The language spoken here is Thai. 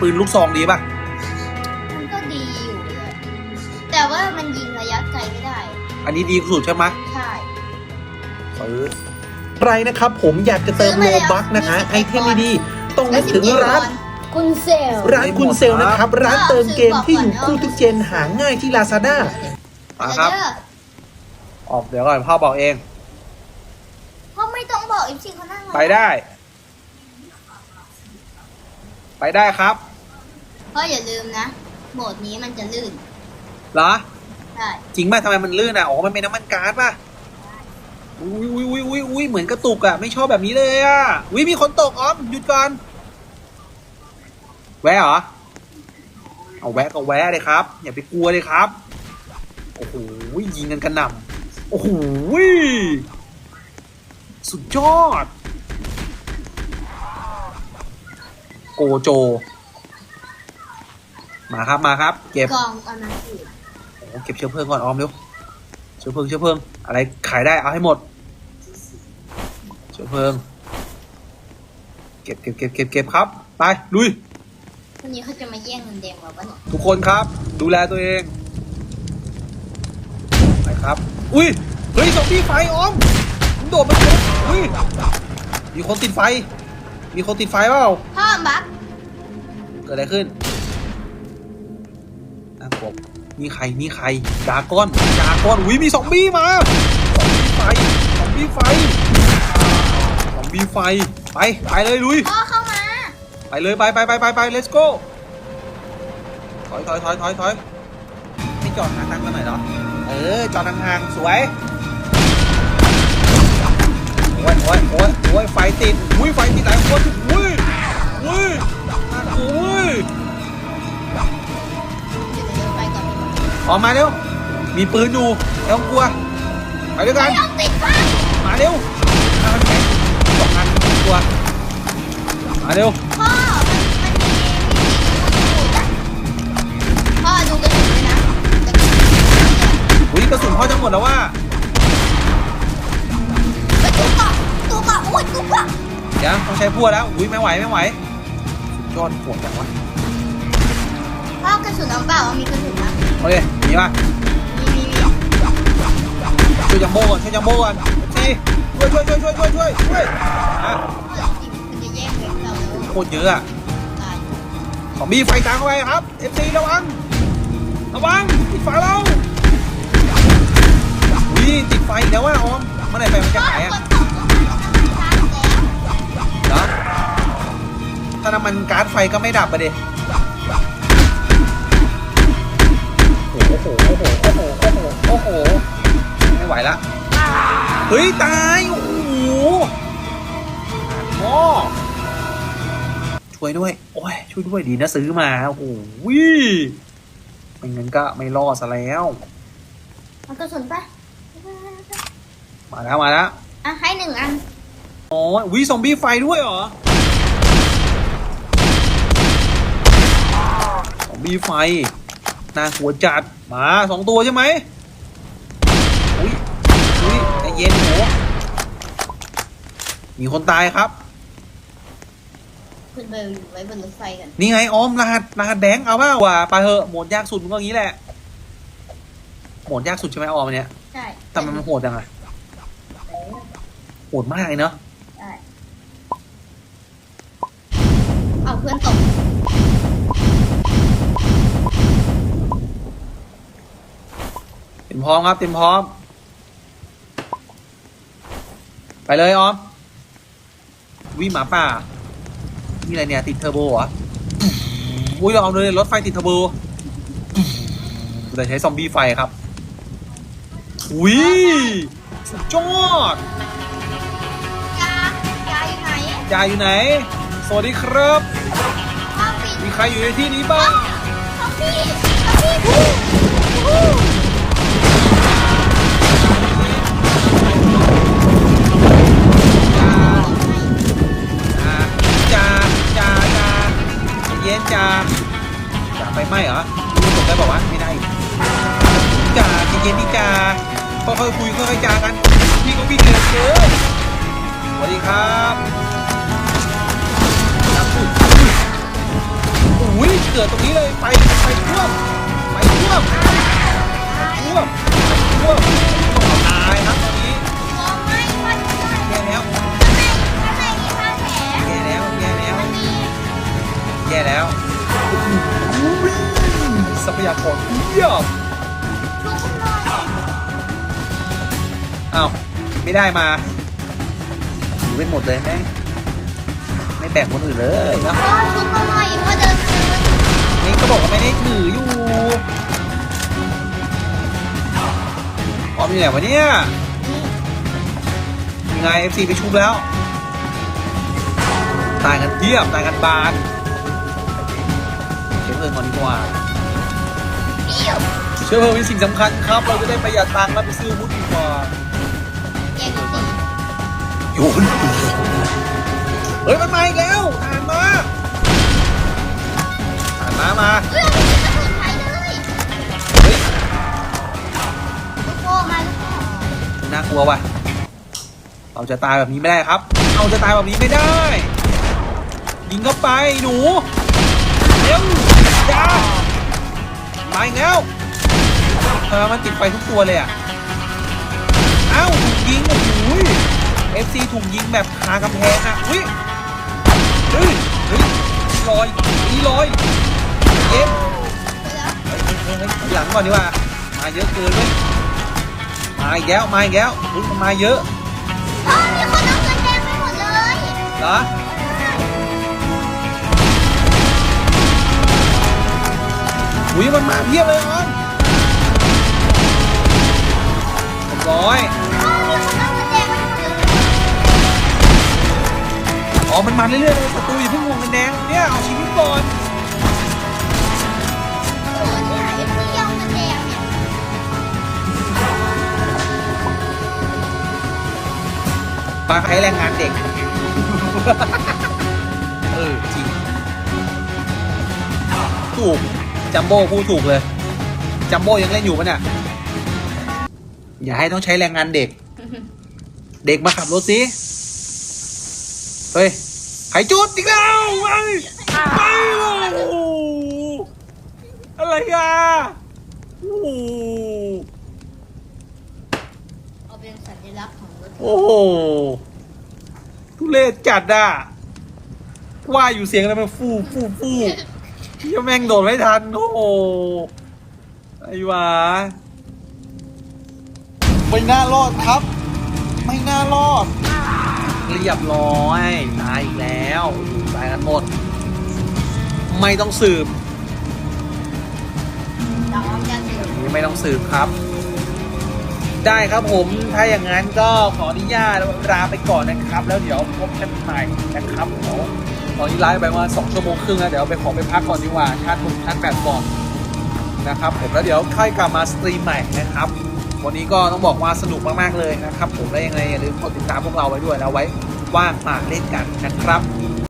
ปืนลูกซองดีป่ะ มันก็ดีอยู่เลยแต่ว่ามันยิงระยะไกลไม่ได้ อันนี้ดีสุดใช่ไหมใช่ ซื้อใครนะครับผมอยากจะเติมโลบักนะคะไอเทมดีๆต้องนึกถึงร้าน คุณเซลร้านคุณเซลนะครับ ร้านเติมเกมที่อยู่คู่ทุกเจนหาง่ายที่ Lazada มาครับ ออกเดี๋ยวก่อนพ่อบอกเองเพราะไม่ต้องบอกอีกทีเขานั่งรอไปได้ ไปได้ครับ เพราะอย่าลืมนะ โหมดนี้มันจะลื่น เหรอ ใช่ จริงป่ะทำไมมันลื่นอะ อ๋อ มันเป็นน้ำมันก๊าซป่ะ อุ้ยอุ้ยอุ้ยอุ้ยอุ้ยเหมือนกระตุกอะ ไม่ชอบแบบนี้เลยอะอุ้ยมีคนตกออมหยุดก่อน แวะเหรอ เอาแวะก็แวะเลยครับ อย่าไปกลัวเลยครับ โอ้โห ยิงกันกระหน่ำโอ้โห สุดยอด โกโจ มาครับมาครับ เก็บกองเอามาสิโอ้โหเก็บเชื้อเพลิงก่อนออมเร็วเชื้อเพลิงเชื้อเพลิงอะไรขายได้เอาให้หมด เชื้อเพลิง เก็บเก็บเก็บเก็บเก็บครับไปลุยวันนี้เขาจะมาแย่งเงินแดงเราปะเนี่ยทุกคนครับ ดูแลตัวเองไปครับ อุ้ยเฮ้ยซอมบี้ไฟออมมึงโดดมาเลยอุ้ยมีคนติดไฟ มีคนติดไฟเปล่าพ่อบักเกิดอะไรขึ้นน่ากลั วมีใครมีใครดราก้อนดราก้อนอุ้ยมีซอมบี้มาซอมบี้ไฟซอมบี้ไฟซอมบี้ไฟ ไป ไปเลยลุย พ่อเข้ามา ไปเลยไปไปไปไปไป let's go ถอยถอยถอยถอยถอยไม่จอดห่างๆกันหน่อยเหรอ เออ จอดห่างๆสวย โอ้ยโอ้ยโอ้ยโอ้ยไฟติดอุ้ยไฟติดหลายคนอุ้ยอุ้ยน่ากลัวอุ้ย ออกมาเร็ว มีปืนอยู่ไม่ต้องกลัว ไปด้วยกันไม่ต้องติดบ้านมาเร็วถ้ามันแข็งสองงานไม่ต้องกลัว มาเร็ว พ่อ มันมันมีพ่อดูกระสุนด้วยนะกระสุนอุ้ยกระสุนพ่อจะหมดแล้วว่าไปตู้เกาะตู้เกาะอุ้ยตู้เกาะเดี๋ยวต้องใช้พั่วแล้ว อุ้ยไม่ไหวไม่ไหวสุดยอดปวดจังวะพ่อกระสุนเอาเปล่าเอามีกระสุนนะ โอเคมีป่ะช่วยจัมโบ้ก่อนช่วยจัมโบ้ก่อนซีช่วยช่วยช่วยช่วยช่วยช่วยช่วยอะมันจะแย่งเงินเราแล้วโคตรเยอะอะตายซอมบี้ไฟตามเข้าไปครับ FC ระวังระวังติดไฟเราอุ้ยติดไฟอีกแล้วว่าออมเมื่อไหร่ไฟมันจะหายอะนตกก็มีทางแล้วเหรอถ้าน้ำมันก๊าซไฟก็ไม่ดับไปดิ โอ้โหโอ้โหโอ้โหโอ้โหโอ้โหไม่ไหวละเฮ้ยตายโอ้โหหม้อช่วยด้วยโอ้ยช่วยด้วยดีนะซื้อมาโอ้โหไม่งั้นก็ไม่รอดซะแล้วเอากระสุนไปมาแล้วมาแล้วอะให้หนึ่งอันอ๋อวิซอมบี้ไฟด้วยเหรอซอมบี้ไฟ น่ากลัวจัดมาสองตัวใช่ไหมอุ้ยอุ้ยใจเย็นหนูมีคนตายครับขึ้นไปไว้บนรถไฟกันนี่ไงออมรหัสรหัสแดงเอาเปล่าว่าไปเหอะโหมดยากสุดมันก็อย่างนี้แหละโหมดยากสุดใช่ไหมออมอันเนี้ยใช่ทำไมมันโหดจังอะโหดมากเลยเนาะใช่เอาเพื่อนตก มพร้อมครับเต็มพร้อม ไปเลยออมวิหมาป่านี่อะไรเนี่ยติดเทอร์โบเหรออุ้ยเราเอาเลยรถไฟติดเทอร์โบแต่ใช้ซอมบี้ไฟครับ อุ้ยสุดยอดยายาอยู่ไหนยายอยู่ไหน สวัสดีครับพ่อปิดมีใครอยู่ในที่นี้บ้างพ่อพี่พ่อพี่พู จ่าจ่าไฟไหม้เหรอรู้ตกได้บอกว่าไม่ได้จ่าเย็นดิจ่าค่อยๆคุยค่อยๆจากันพี่ก็วิ่งเร็วเกินสวัสดีครับน้ำปุดโอ้โหเกิดตรงนี้เลยไปไปท่วมไปท่วมท่วมท่วมตายครับตอนนี้ไม่ไหร่แย่แล้วแย่แล้วแย่แล้วแย่แล้ว ทรัพยากรเยี่ยมทุกคนนอนอ้าวไม่ได้มาอยู่เป็นหมดเลยแม่งไม่แบ่งคนอื่นเลยนะพ่อทุกคนนอนอีกพ่อเดินคืนนี่ก็บอกว่าไม่ได้ถืออยู่ออมอยู่ไหนวะเนี่ยยังไง FC ไปชุบแล้ว ตายกันเทียบ ตายกันบาน เชื้อเพลิงก่อนดีกว่าเดี่ยวเชื้อเพลิงเป็นสิ่งสำคัญครับ เราจะได้ประหยัดตังค์แล้วไปซื้ออาวุธดีกว่าแยกกันสิโยนเฮ้ยมันมาอีกแล้วอ่านมาอ่านมามาเฮ้ยเอาไปกินกระสุนไทยเลยเฮ้ยลูกโป่งมากโป่งน่ากลัวว่ะเราจะตายแบบนี้ไม่ได้ครับ เราจะตายแบบนี้ไม่ได้ ยิงเข้าไปหนู เร็ว จ้ามาอีกแล้วเออมันติดไฟทุกตัวเลยอะเอ้าถูกยิงโอ้โหเอฟซีถูกยิงแบบคากำแพงอะอุ้ยเฮ้ยเฮ้ยลอยอีลอยเอ๊ะหลังก่อนดีกว่ามาเยอะเกินเว้ยมาอีกแล้วมาอีกแล้วอุ๊ยมันมาเยอะมีคนเอาเงินแดงไปหมดเลยเหรอ อุ้ยมันมาเพียบเลยออนร้อยอ๋อ มันมาเรื่อยๆเลยศัตรูอย่าเพิ่งงงกันแดงเนี่ยเอาชีวิตก่อนโอ้โหเนี่ยไอ้ที่เอาเงินแดงเนี่ยมาใช้แรงงานเด็ก เออ จริง ถูก จัมโบ้พูดถูกเลย จัมโบ้ยังเล่นอยู่ปะเนี่ย อย่าให้ต้องใช้แรงงานเด็ก เด็กมาขับรถสิ เฮ้ย ไขจุดอีกแล้วไปไปโอ้อะไรอะโอ้โหเอาเป็นสัญลักษณ์ของรถโอ้โหทุเรศจัดอะว่าอยู่เสียงอะไรมันฟูฟูฟู ยังแม่งโดดไม่ทัน โอ้โหไอ้วาไม่น่ารอดครับ ไม่น่ารอด เรียบร้อย ตายอีกแล้วตายกันหมด ไม่ต้องสืบไม่ต้องสืบครับ ได้ครับผม ถ้าอย่างนั้นก็ขออนุญาตลาไปก่อนนะครับ แล้วเดี๋ยวพบกันใหม่นะครับเดี๋ยว ตอนนี้ไลฟ์ไปมาสองชั่วโมงครึ่งแล้วเดี๋ยวไปขอไปพักก่อนดีกว่าชาร์จผมชาร์จแบตก่อนนะครับผมแล้วเดี๋ยวค่อยกลับมาสตรีมใหม่นะครับ วันนี้ก็ต้องบอกว่าสนุกมากๆเลยนะครับ ผมและยังไงอย่าลืมกดติดตามพวกเราไว้ด้วยแล้วไว้ว่างมาเล่นกันนะครับ